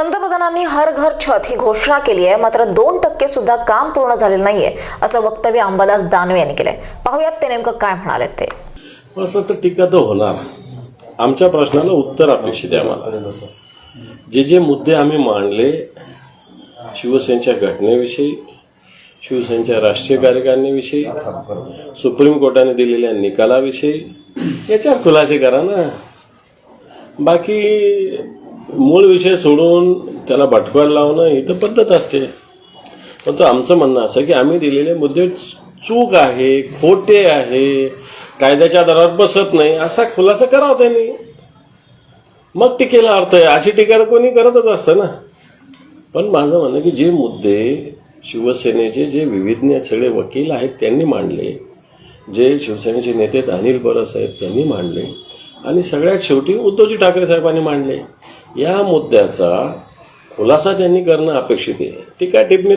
पंतप्रधानांनी हर घर छत ही घोषणा केली आहे. मात्र दोन टक्के सुद्धा काम पूर्ण झालेलं नाहीये असं वक्तव्य अंबादास दानवे यांनी केलंय. पाहुयात ते नेमकं काय म्हणाले ते. असं तर टीका तर होणार. आमच्या प्रश्नाला उत्तर अपेक्षित आहे आम्हाला. जे जे मुद्दे आम्ही मांडले शिवसेनेच्या घटनेविषयी शिवसेनेच्या राष्ट्रीय कार्यकारिणीविषयी सुप्रीम कोर्टाने दिलेल्या निकालाविषयी याच्यावर खुलासे करा ना. बाकी मूळ विषय सोडून त्याला भटकवायला लावणं ही तर पद्धत असते. पण तो आमचं म्हणणं असं की आम्ही दिलेले मुद्दे चूक आहे खोटे आहे कायद्याच्या आधारावर बसत नाही असा खुलासा करावा त्यांनी. मग टीकेला अर्थ आहे. अशी टीका कोणी करतच असतं ना. पण माझं म्हणणं की जे मुद्दे शिवसेनेचे जे विविधज्ञ सगळे वकील आहेत त्यांनी मांडले जे शिवसेनेचे नेते अनिल परस आहेत त्यांनी मांडले आणि सगळ्यात शेवटी उद्धवजी ठाकरे साहेबांनी मांडले. या मुद्द्याचा खुलासा त्यांनी करणं अपेक्षित आहे. ती काय टिप्पणी